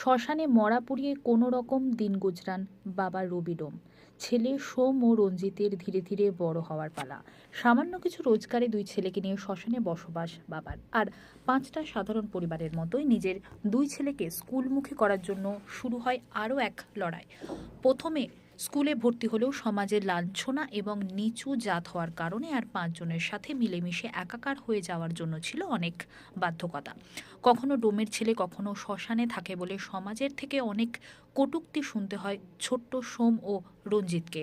শ্মশানে মরা পুড়িয়ে কোনো রকম দিন গুজরান বাবা রবি ডোম। ছেলে সোম ও রঞ্জিতের ধীরে ধীরে বড় হওয়ার পালা। সামান্য কিছু রোজগারে দুই ছেলেকে নিয়ে শ্মশানে বসবাস বাবার। আর পাঁচটা সাধারণ পরিবারের মতোই নিজের দুই ছেলেকে স্কুলমুখী করার জন্য শুরু হয় আরও এক লড়াই। প্রথমে স্কুলে ভর্তি হলেও সমাজের লাঞ্ছনা এবং নিচু জাত হওয়ার কারণে আর পাঁচজনের সাথে মিলেমিশে একাকার হয়ে যাওয়ার জন্য ছিল অনেক বাধ্যকতা। কখনো ডোমের ছেলে, কখনো শ্মশানে থাকে বলে সমাজের থেকে অনেক কটূক্তি শুনতে হয় ছোট্ট সোম ও রঞ্জিতকে।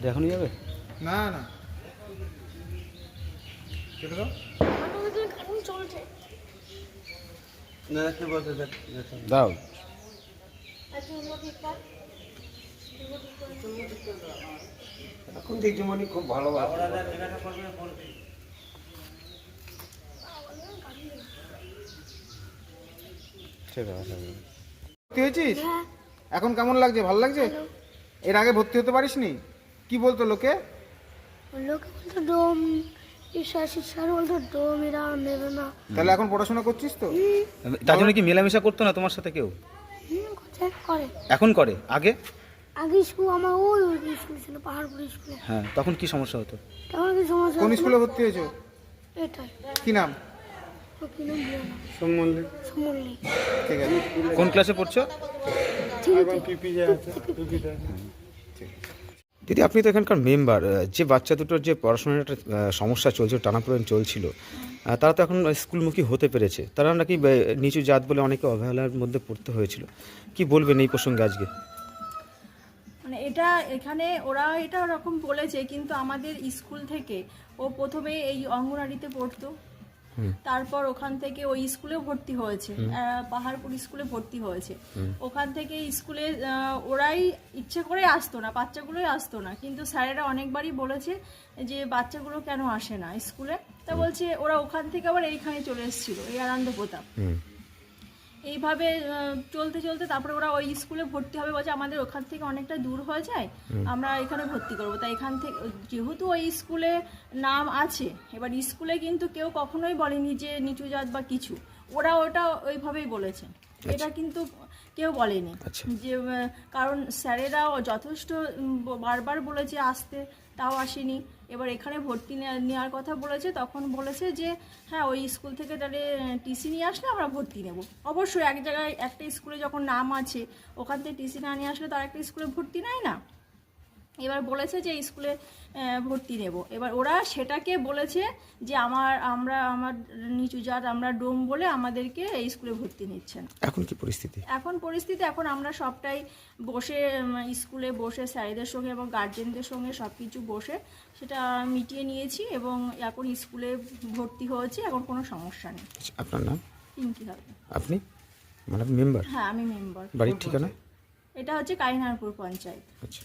দেখানো যাবে? না না। দাও। দাও। এখন দেখছি খুব ভালো ঠিক আছে ভর্তি হয়েছিস? এখন কেমন লাগছে? ভালো লাগছে? এর আগে ভর্তি হতে পারিসনি? কি বলতো লোকে? লোকে বলতো ডোম ঈশ্বর স্যার বলতো ডোম এরা নেবে না। তাহলে এখন পড়াশোনা করছিস তো? তার জন্য কি মেলামেশা করতো না তোমার সাথে কেউ? করে। এখন করে? আগে? আগে স্কুল আমার ওই ওই স্কুল ছিল পাহাড়পুর স্কুলে। হ্যাঁ তখন কি সমস্যা হতো? তেমন কি সমস্যা কোন স্কুলে ভর্তি হয়েছো? এটাই। কি নাম? ও কি নাম বলো না সম্বন্ধে সমল্লি ঠিক আছে। কোন ক্লাসে পড়ছো? দিদি, আপনি তো এখানকার মেম্বার যে বাচ্চা দুটোর যে পড়াশোনার একটা সমস্যা চলছিল, টানাপোড়েন চলছিল তারা তো এখন স্কুলমুখী হতে পেরেছে। তারা নাকি নিচু জাত বলে অনেকে অবহেলার মধ্যে পড়তে হয়েছিল। কি বলবেন এই প্রসঙ্গে আজকে? মানে এটা এখানে ওরা এটা ওরকম বলেছে, কিন্তু আমাদের স্কুল থেকে ও প্রথমে এই অঙ্গনারীতে পড়তো। তারপর ওখান থেকে ওই স্কুলে ভর্তি হয়েছে পাহাড়পুর স্কুলে ভর্তি হয়েছে। ওখান থেকে স্কুলে ওরাই ইচ্ছে করে আসতো না বাচ্চাগুলোই আসতো না। কিন্তু স্যারেরা অনেকবারই বলেছে যে বাচ্চাগুলো কেন আসে না স্কুলে? তা বলছে ওরা ওখান থেকে আবার এইখানে চলে এসেছিল এই আনন্দ প্রতাপ এইভাবে চলতে চলতে তারপরে ওরা ওই স্কুলে ভর্তি হবে বলছে আমাদের ওখান থেকে অনেকটা দূর হয়ে যায় আমরা এখানে ভর্তি করব। তাই এখান থেকে যেহেতু ওই স্কুলে নাম আছে এবার স্কুলে কিন্তু কেউ কখনোই বলেনি যে নিচু জাত বা কিছু। ওরা ওটা ওইভাবেই বলেছে। এটা কিন্তু কেউ বলেনি আচ্ছা। যে কারণ স্যারেরাও যথেষ্ট বারবার বলেছে আসতে তাও আসেনি। এবার এখানে ভর্তি নেওয়ার কথা বলেছে, তখন বলেছে যে হ্যাঁ ওই স্কুল থেকে তাহলে টিসি নিয়ে আসলে আমরা ভর্তি নেব। অবশ্যই এক জায়গায় একটা স্কুলে যখন নাম আছে, ওখান থেকে টিসি না নিয়ে আসলে তার একটা স্কুলে ভর্তি নেয় না? এবার বলেছে যে স্কুলে ভর্তি নেব। এবার ওরা সেটাকে বলেছে যে আমার আমরা আমার নিচু জাত আমরা ডোম বলে আমাদেরকে স্কুলে ভর্তি নিচ্ছে না এখন কি পরিস্থিতি? এখন পরিস্থিতি এখন আমরা সবটাই বসে স্কুলে বসে স্যারেদের সঙ্গে এবং গার্জেনদের সঙ্গে সব কিছু বসে সেটা মিটিয়ে নিয়েছি এবং এখন স্কুলে ভর্তি হয়েছি এখন কোনো সমস্যা নেই। আচ্ছা, আপনার নাম? পিঙ্কি হবে আপনি? মানে মেম্বার হ্যাঁ আমি মেম্বার বাড়ির ঠিকানা? এটা হচ্ছে কাইনারপুর পঞ্চায়েত। আচ্ছা।